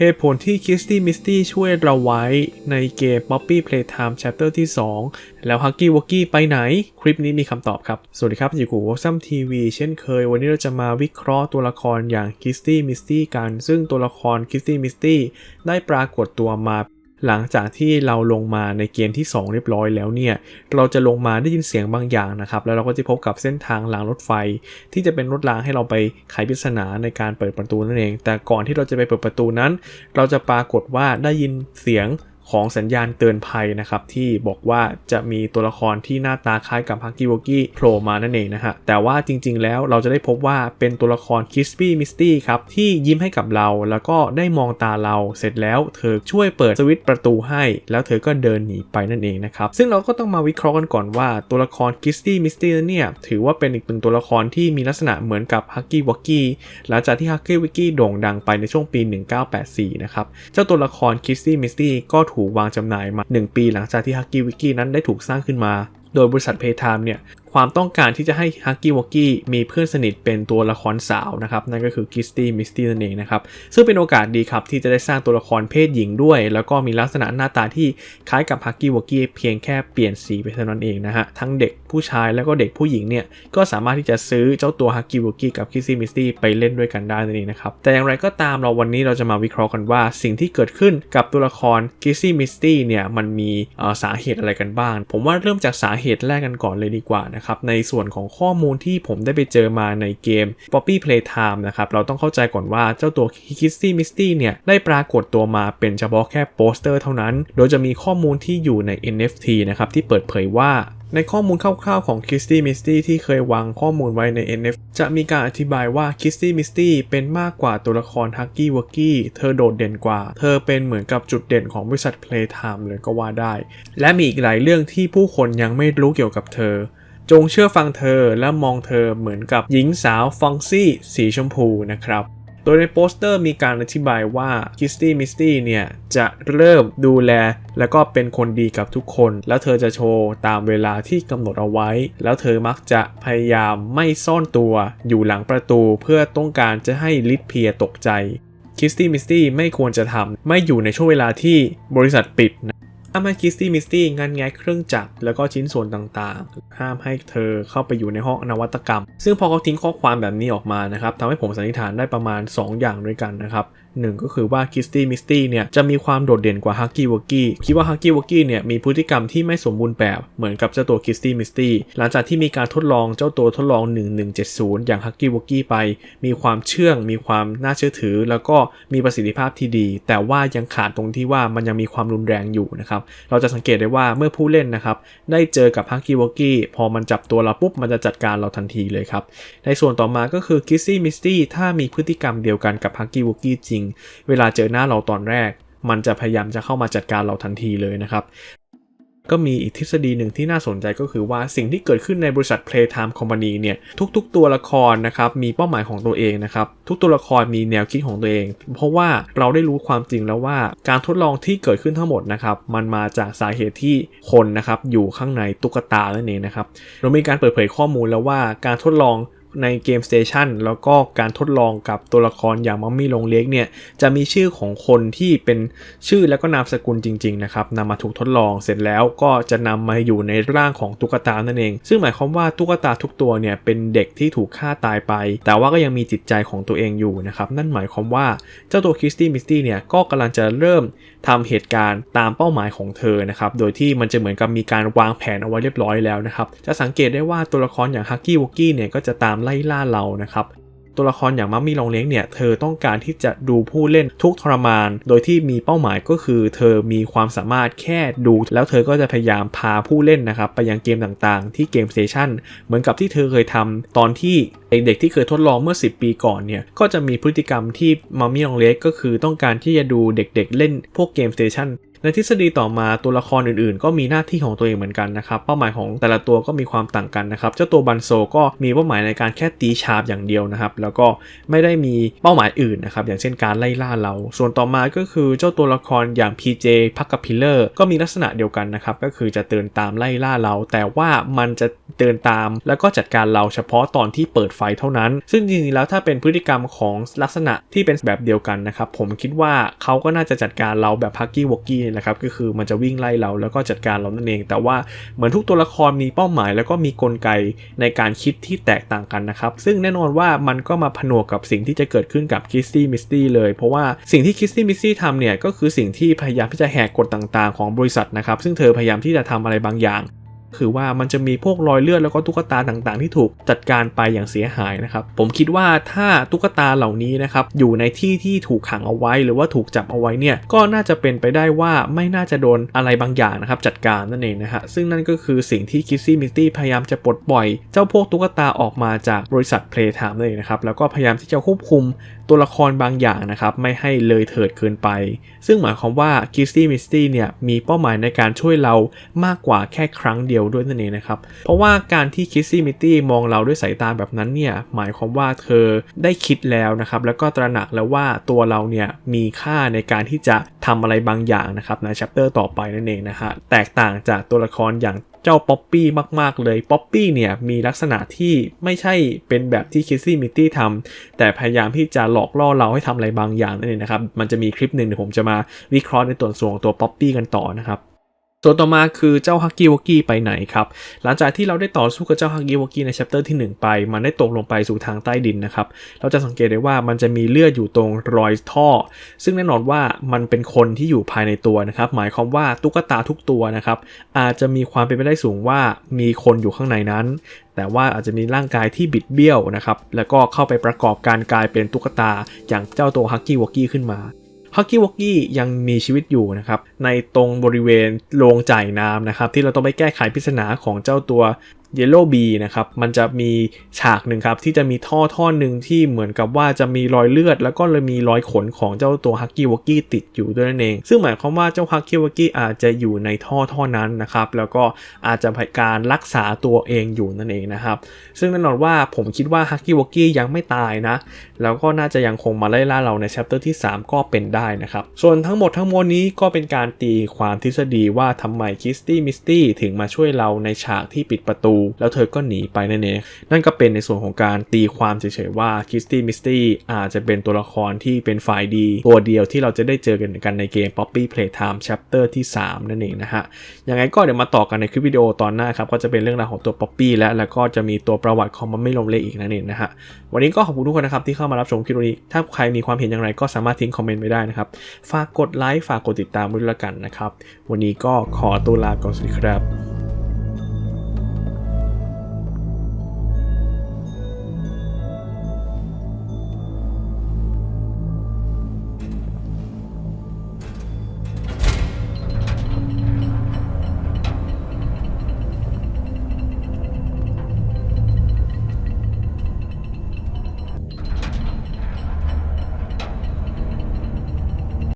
เหตุผลที่คิสตี้มิสตี้ช่วยเราไว้ในเกม Poppy Playtime Chapter ที่ 2 แล้ว Huggy Wuggy ไปไหน คลิปนี้มีคำตอบครับ สวัสดีครับ อยู่กับ w o s a m TV เช่นเคย วันนี้เราจะมาวิเคราะห์ตัวละครอย่างคิสตี้มิสตี้กัน ซึ่งตัวละครคิสตี้มิสตี้ได้ปรากฏตัวมา หลังจากที่เราลงมาในเกมที่ 2 เรียบร้อยแล้วเนี่ย เราจะลงมาได้ยินเสียงบางอย่างนะครับ แล้วเราก็จะพบกับเส้นทางรางรถไฟ ที่จะเป็นรถรางให้เราไปไขปริศนาในการเปิดประตูนั่นเอง แต่ก่อนที่เราจะไปเปิดประตูนั้น เราจะปรากฏว่าได้ยินเสียง ของสัญญาณเตือนภัยนะครับที่บอกว่าจะมีตัวละครที่หน้าตาคล้ายกับฮักกี้วกี้โผล่มานั่นเองนะฮะแต่ว่าจริงๆ แล้วเราจะได้พบว่าเป็นตัวละครคิสปี้มิสตี้ครับที่ยิ้มให้กับเราแล้วก็ได้มองตาเราเสร็จแล้วเธอช่วยเปิดสวิตช์ประตูให้ แล้วเธอก็เดินหนีไปนั่นเองนะครับซึ่งเราก็ต้องมาวิเคราะห์กันก่อนว่าตัวละครคิสตี้มิสตี้เนี่ยถือว่าเป็นอีกหนึ่งตัวละครที่มีลักษณะเหมือนกับฮักกี้วกี้หลังจากที่ฮักกี้วกี้โด่งดังไปในช่วงปี 1984นะครับเจ้าตัวละครคิสตี้มิสตี้ก็ถูกวางจำหน่ายมา 1 ปีหลังจากที่ฮักกี้วิกกี้นั้นได้ถูกสร้างขึ้นมา โดยบริษัทเพย์ไทม์เนี่ย ความต้องการที่จะให้ฮักกี้วอกกี้มีเพื่อนสนิทเป็นตัวละครสาวนะครับนั่นก็คือกิสตี้มิสตี้นั่นเองนะครับซึ่งเป็นโอกาสดีครับที่จะได้สร้างตัวละครเพศหญิงด้วย แล้วก็มีลักษณะหน้าตาที่คล้ายกับฮักกี้วอกกี้เพียงแค่เปลี่ยนสีไปเท่านั้นเองนะฮะทั้งเด็กผู้ชายแล้วก็เด็กผู้หญิงเนี่ยก็สามารถที่จะซื้อเจ้าตัวฮักกี้วอกกี้กับกิสตี้มิสตี้ไปเล่นด้วยกันได้นั่นเองนะครับแต่อย่างไรก็ตามเราวันนี้เราจะมาวิเคราะห์กันว่า สิ่งที่เกิดขึ้นกับตัวละครกิสตี้มิสตี้เนี่ยมันมีสาเหตุอะไรกันบ้าง ผมว่าเริ่มจากสาเหตุแรกกันก่อนเลยดีกว่านะครับในส่วนของข้อมูลที่ผมได้ไปเจอมาในเกม Poppy Playtime นะครับเราต้องเข้าใจก่อนว่าเจ้าตัว Kissy Misty เนี่ยได้ปรากฏตัวมาเป็นเฉพาะแค่โปสเตอร์เท่านั้น โดยจะมีข้อมูลที่อยู่ใน NFT นะครับที่เปิดเผยว่าในข้อมูลคร่าวๆของ Kisty Misty ที่เคยวางข้อมูลไว้ใน NFT จะมีการอธิบายว่า Kisty Misty เป็นมากกว่าตัวละคร Huggy Wuggy เธอโดดเด่นกว่า เธอเป็นเหมือนกับจุดเด่นของบริษัท Playtime เลยก็ว่าได้ และมีอีกหลายเรื่องที่ผู้คนยังไม่รู้เกี่ยวกับเธอ จงเชื่อฟังเธอและมองเธอเหมือนกับหญิงสาวฟองซี่สีชมพูนะครับ โดยในโปสเตอร์มีการอธิบายว่าคิสตี้มิสตี้เนี่ย จะเริ่มดูแล แล้วก็เป็นคนดีกับทุกคน แล้วเธอจะโชว์ตามเวลาที่กำหนดเอาไว้ แล้วเธอมักจะพยายามไม่ซ่อนตัวอยู่หลังประตูเพื่อต้องการจะให้ลิทเพียตกใจคิสตี้มิสตี้ไม่ควรจะทำไม่อยู่ในช่วงเวลาที่บริษัทปิดนะ ห้ามให้คิสตี้มิสตี้งันแงะเครื่องจักรแล้วก็ชิ้นส่วนต่างๆ ห้ามให้เธอเข้าไปอยู่ในห้องนวัตกรรม ซึ่งพอเขาทิ้งข้อความแบบนี้ออกมานะครับทำให้ผมสันนิษฐานได้ประมาณ 2 อย่างด้วยกันนะครับ หนึ่งก็คือว่าคิสตี้มิสตี้เนี่ยจะมีความโดดเด่นกว่าฮักกี้วอกกี้คิดว่าฮักกี้วอกกี้เนี่ยมีพฤติกรรมที่ไม่สมบูรณ์แบบเหมือนกับเจ้าตัวคิสตี้มิสตี้หลังจากที่มีการทดลองเจ้าตัวทดลอง 1170 อย่างฮักกี้วอกกี้ไป มีความเชื่อง มีความน่าเชื่อถือ แล้วก็มีประสิทธิภาพที่ดี แต่ว่ายังขาดตรงที่ว่ามันยังมีความรุนแรงอยู่นะครับเราจะสังเกตได้ว่าเมื่อผู้เล่นนะครับได้เจอกับฮักกี้วอกกี้พอมันจับตัวเราปุ๊บมันจะจัดการเราทันทีเลยครับในส่วนต่อมาก็คือคิสซี่มิสตี้ถ้ามีพฤติกรรมเดียวกันกับฮักกี้วอกกี้จริงเวลาเจอหน้าเราตอนแรก มันจะพยายามจะเข้ามาจัดการเราทันทีเลยนะครับ ก็มีอีกทฤษฎีหนึ่งที่น่าสนใจก็คือว่าสิ่งที่เกิดขึ้นในบริษัท Playtime Company เนี่ยทุกๆ ตัวละครนะครับมีเป้าหมายของตัวเองนะครับทุกตัวละครมีแนวคิดของตัวเอง เพราะว่าเราได้รู้ความจริงแล้วว่าการทดลองที่เกิดขึ้นทั้งหมดนะครับมันมาจากสาเหตุที่คนนะครับอยู่ข้างในตุ๊กตานั่นเองนะครับเรามีการเปิดเผยข้อมูลแล้วว่าการทดลอง ในเกมสเตชันแล้วก็การทดลองกับตัวละครอย่างมัมมี่ลงเล็กเนี่ยจะมีชื่อของคนที่เป็นชื่อแล้วก็นามสกุลจริงๆนะครับนำมาถูกทดลองเสร็จแล้วก็จะนำมาอยู่ในร่างของตุ๊กตานั่นเอง ซึ่งหมายความว่าตุ๊กตาทุกตัวเนี่ยเป็นเด็กที่ถูกฆ่าตายไป แต่ว่าก็ยังมีจิตใจของตัวเองอยู่นะครับนั่นหมายความว่าเจ้าตัวคิสตี้มิสตี้เนี่ยก็กำลังจะเริ่มทำเหตุการณ์ตามเป้าหมายของเธอนะครับโดยที่มันจะเหมือนกับมีการวางแผนเอาไว้เรียบร้อยแล้วนะครับจะสังเกตได้ว่าตัวละครอย่างฮักกี้วอกกี้เนี่ยก็จะตามไล่ล่าเรานะครับตัวละครอย่างมัมมี่ลองเลี้ยงเนี่ย เธอต้องการที่จะดูผู้เล่นทุกทรมาน โดยที่มีเป้าหมายก็คือ เธอมีความสามารถแค่ดู แล้วเธอก็จะพยายามพาผู้เล่นนะครับ ไปยังเกมต่างๆ ที่เกมสเตชันเหมือนกับที่เธอเคยทำตอนที่เด็กๆที่เคยทดลองเมื่อ 10 ปีก่อนเนี่ย ก็จะมีพฤติกรรมที่มัมมี่ลองเล็กก็คือต้องการที่จะดูเด็กๆเล่นพวกเกมสเตชัน ในทฤษฎีต่อมาตัวละครอื่นๆ ก็มีหน้าที่ของตัวเองเหมือนกันนะครับเป้าหมายของแต่ละตัวก็มีความต่างกันนะครับเจ้าตัวบันโซก็มีเป้าหมายในการแค่ตีชาบอย่างเดียวนะครับแล้วก็ไม่ได้มีเป้าหมายอื่นนะครับอย่างเช่นการไล่ล่าเรา ส่วนต่อมาก็คือเจ้าตัวละครอย่าง PJ พักกับพิลเลอร์ก็มีลักษณะเดียวกันนะครับก็คือจะเตือนตามไล่ล่าเรา แต่ว่ามันจะเดินตาม แล้วก็จัดการเราเฉพาะตอนที่เปิดไฟเท่านั้น ซึ่งจริงๆแล้วถ้าเป็นพฤติกรรมของลักษณะที่เป็นแบบเดียวกันนะครับผมคิดว่าเขาก็น่าจะจัดการเราแบบฮักกี้วอกกี้นะครับก็คือมันจะวิ่งไล่เราแล้วก็จัดการเรานั่นเอง แต่ว่าเหมือนทุกตัวละครมีเป้าหมาย แล้วก็มีกลไกในการคิดที่แตกต่างกันนะครับ ซึ่งแน่นอนว่ามันก็มาผนวกกับสิ่งที่จะเกิดขึ้นกับคิสตี้มิสตี้เลย เพราะว่าสิ่งที่คิสตี้มิสตี้ทำเนี่ยก็คือสิ่งที่พยายามที่จะแหกกฎต่างๆ ของบริษัทนะครับซึ่งเธอพยายามที่จะทำอะไรบางอย่าง คือว่ามันจะมีพวกรอยเลือดแล้วก็ตุ๊กตาต่างๆ ที่ถูกจัดการไปอย่างเสียหายนะครับ ผมคิดว่าถ้าตุ๊กตาเหล่านี้นะครับอยู่ในที่ที่ถูกขังเอาไว้ หรือว่าถูกจับเอาไว้เนี่ยก็น่าจะเป็นไปได้ว่าไม่น่าจะโดนอะไรบางอย่างนะครับจัดการนั่นเองนะฮะซึ่งนั่นก็คือสิ่งที่คิสซี่มิตตี้พยายามจะปลดปล่อย เจ้าพวกตุ๊กตาออกมาจากบริษัท Playtime นั่นเองนะครับแล้วก็พยายามที่จะควบคุมตัวละครบางอย่างนะครับไม่ให้เลยเถิดเกินไป ซึ่งหมายความว่าคิสซี่มิสตี้เนี่ยมีเป้าหมายในการช่วยเรามากกว่าแค่ครั้งเดียวด้วยนั่นเองนะครับ เพราะว่าการที่คิสซี่มิสตี้มองเราด้วยสายตาแบบนั้นเนี่ยหมายความว่าเธอได้คิดแล้วนะครับแล้วก็ตระหนักแล้วว่าตัวเราเนี่ยมีค่าในการที่จะทำอะไรบางอย่างนะครับในชัปเตอร์ต่อไปนั่นเองนะฮะแตกต่างจากตัวละครอย่างเจ้าป๊อปปี้มาก ๆ เลย ป๊อปปี้เนี่ยมีลักษณะที่ไม่ใช่เป็นแบบที่คิสซี่มิตตี้ทำแต่พยายามที่จะหลอกล่อเราให้ทำอะไรบางอย่างนั่นเองนะครับ มันจะมีคลิปหนึ่งเดี๋ยวผมจะมาวิเคราะห์ในตัวส่วนของตัวป๊อปปี้กันต่อนะครับ ส่วนต่อมาคือเจ้าฮักกี้วอกกี้ไปไหนครับ หลังจากที่เราได้ต่อสู้กับเจ้าฮักกี้วอกกี้ในแชปเตอร์ที่ 1 ไป มันได้ตกลงไปสู่ทางใต้ดินนะครับ เราจะสังเกตได้ว่ามันจะมีเลือดอยู่ตรงรอยท่อ ซึ่งแน่นอนว่ามันเป็นคนที่อยู่ภายในตัวนะครับ หมายความว่าตุ๊กตาทุกตัวนะครับ อาจจะมีความเป็นไปได้สูงว่ามีคนอยู่ข้างในนั้น แต่ว่าอาจจะมีร่างกายที่บิดเบี้ยวนะครับ แล้วก็เข้าไปประกอบการกลายเป็นตุ๊กตาอย่างเจ้าตัวฮักกี้วอกกี้ขึ้นมา ฮักกี้วอกกี้ยังมีชีวิตอยู่นะครับในตรงบริเวณโรงจ่ายน้ำนะครับที่เราต้องไปแก้ไขปริศนาของเจ้าตัว Yellow Bee นะครับ มันจะมีฉากหนึ่งครับ ที่จะมีท่อท่อหนึ่งที่เหมือนกับว่าจะมีรอยเลือด แล้วก็เลยมีรอยขนของเจ้าตัวฮักกี้วอกกี้ติดอยู่ด้วยนั่นเอง ซึ่งหมายความว่าเจ้าฮักกี้วอกกี้อาจจะอยู่ในท่อท่อนั้นนะครับ แล้วก็อาจจะพยการรักษาตัวเองอยู่นั่นเองนะครับ ซึ่งแน่นอนว่าผมคิดว่าฮักกี้วอกกี้ยังไม่ตายนะ แล้วก็น่าจะยังคงมาไล่ล่าเราใน c h ปเตอร์ที่ 3 ก็เป็นได้นะครับ ส่วนทั้งหมดทั้งมวลนี้ก็เป็นการตีความทฤษฎีว่าทำไมคิสตี้มิสตี้ถึงมาช่วยเราในฉากที่ปิดประตูแล้วเธอก็หนีไปนั่นเองนั่นก็เป็นในส่วนของการตีความเฉยๆว่าคิสตี้มิสตี้อาจจะเป็นตัวละครที่เป็นฝ่ายดี ตัวเดียวที่เราจะได้เจอกันกันในเกม Poppy Playtime Chapter ที่ 3 นั่นเองนะฮะยังไงก็เดี๋ยวมาต่อกันในคลิปวิดีโอตอนหน้าครับก็จะเป็นเรื่องราวของตัว Poppy และแล้วก็จะมีตัวประวัติของมันไม่ลมเละอีกนั่นเองนะฮะวันนี้ก็ขอบคุณทุกคนนะครับที่เข้ามารับชมคลิปนี้ ถ้าใครมีความเห็นอย่างไรก็สามารถทิ้งคอมเมนต์ไว้ได้นะครับฝากกดไลค์ฝากกดติดตามด้วยละกันนะครับวันนี้ก็ขอตัวลาก่อนสวัสดีครับ